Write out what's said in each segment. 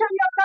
భారతదేశం యొక్క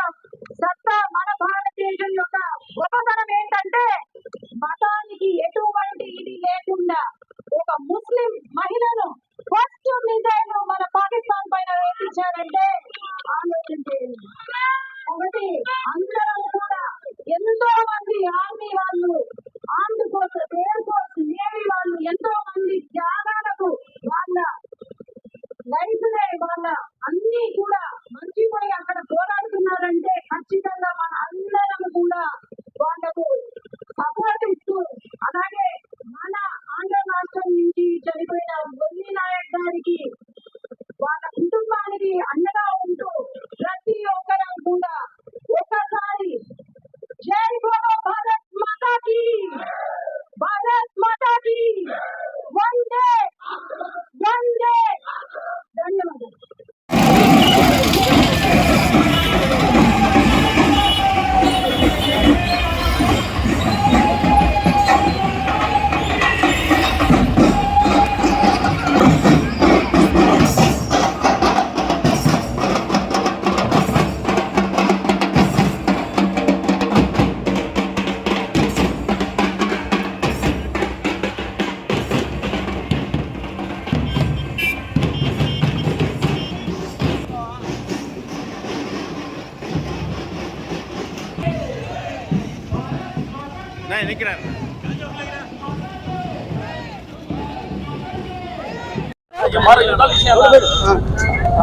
நான் நிற்கிறேன்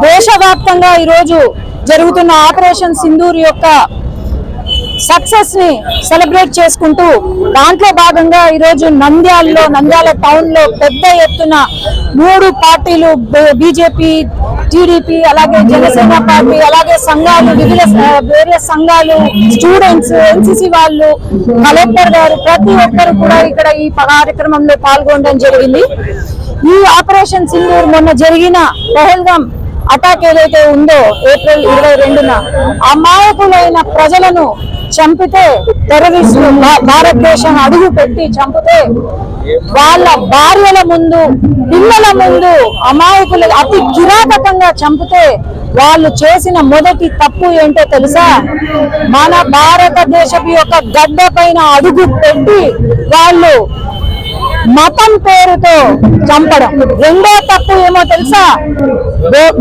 దేశవ్యాప్తంగా ఈరోజు జరుగుతున్న ఆపరేషన్ సింధూర్ యొక్క సక్సెస్ని సెలబ్రేట్ చేసుకుంటూ దాంట్లో భాగంగా ఈరోజు నంద్యాలలో నంద్యాల టౌన్లో పెద్ద ఎత్తున మూడు పార్టీలు బీజేపీ టీడీపీ అలాగే జనసేన పార్టీ అలాగే సంఘాలు వివిధ వేరే సంఘాలు స్టూడెంట్స్ ఎన్సిసి వాళ్ళు కలెక్టర్ గారు ప్రతి ఒక్కరు కూడా ఇక్కడ ఈ కార్యక్రమంలో పాల్గొనడం జరిగింది. ఈ ఆపరేషన్ సింధూర్ మొన్న జరిగిన పహల్గాం అటాక్ ఏదైతే ఉందో ఏప్రిల్ ఇరవై రెండున అమాయకులైన ప్రజలను చంపితే టెర్రరిస్టులు భారతదేశం అడుగు పెట్టి చంపితే వాళ్ళ భార్యల ముందు పిల్లల ముందు అమాయకులు అతి కిరాతకంగా చంపితే వాళ్ళు చేసిన మొదటి తప్పు ఏంటో తెలుసా? మన భారతదేశపు యొక్క గడ్డ పైన అడుగు పెట్టి వాళ్ళు మతం పేరుతో చంపడం. రెండో తప్పు ఏమో తెలుసా?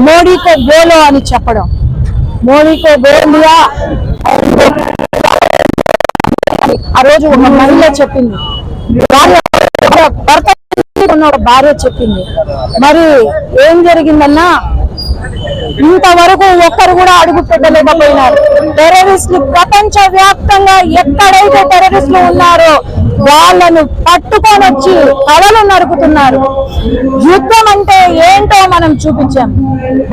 మోడీకో బోలో అని చెప్పడం. మోడీకో బోలియా ఆ రోజు ఒక మహిళ చెప్పింది. భార్య భర్త ఉన్న ఒక భార్య చెప్పింది. మరి ఏం జరిగిందన్నా? ఇంతవరకు ఒక్కరు కూడా అడుగు పెట్టలేకపోయినారు. టెర్రరిస్టులు ప్రపంచ వ్యాప్తంగా ఎక్కడైతే టెర్రరిస్టులు ఉన్నారో వాళ్ళను పట్టుకొని వచ్చి కళలు నరుకుతున్నారు. యుద్ధం అంటే ఏంటో మనం చూపించాం.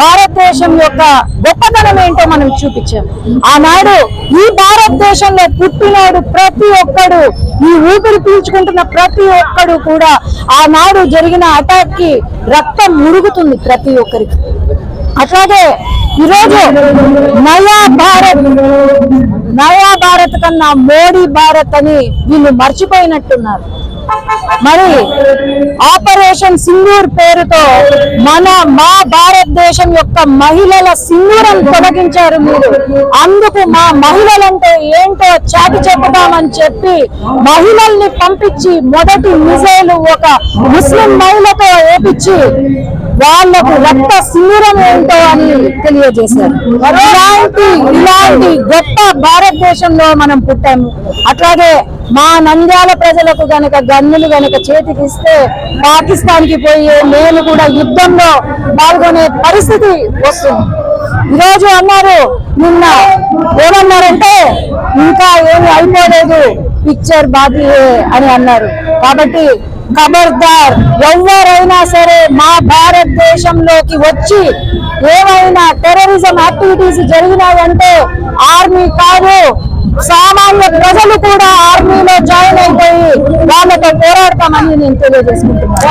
భారతదేశం యొక్క గొప్పతనం ఏంటో మనం చూపించాం. ఆనాడు ఈ భారతదేశంలో పుట్టినాడు ప్రతి ఒక్కడు. ఈ ఊపిరి పీల్చుకుంటున్న ప్రతి ఒక్కడు కూడా ఆనాడు జరిగిన అటాక్కి రక్తం మురుగుతుంది ప్రతి ఒక్కరికి. అట్లాగే ఈరోజు నయా భారత్ నయా భారత్ కన్నా మోడీ భారత్ అని వీళ్ళు మర్చిపోయినట్టున్నారు. మరి ఆపరేషన్ సింగూర్ పేరుతో మన మా భారతదేశం యొక్క మహిళల సింగూరం తొలగించారు మీరు. అందుకు మా మహిళలంటే ఏంటో చాటి చెప్పుతామని చెప్పి మహిళల్ని పంపించి మొదటి మిసైల్ ఒక ముస్లిం మహిళతో వేపించి వాళ్ళకు రక్త సింగూరం ఏంటో అని తెలియజేశారు. ఇలాంటి ఇలాంటి గొప్ప భారతదేశంలో మనం పుట్టాము. అట్లాగే మా నంద్యాల ప్రజలకు గనక గన్నులు గనక చేతికి ఇస్తే పాకిస్తాన్కి పోయే నేను కూడా యుద్ధంలో పాల్గొనే పరిస్థితి వస్తుంది. ఈరోజు అన్నారు నిన్న ఏమన్నారంటే ఇంకా ఏమి అయిపోలేదు పిక్చర్ బాకీ అని అన్నారు. కాబట్టి ఖబర్దార్ ఎవరైనా సరే మా భారతదేశంలోకి వచ్చి ఏమైనా టెర్రరిజం యాక్టివిటీస్ జరిగినాయంటే ఆర్మీ కాదు సామాన్య ప్రజలు కూడా ఆర్మీలో జాయిన్ అయిపోయి వాళ్ళతో పోరాడతామని నేను తెలియజేసుకుంటున్నాను.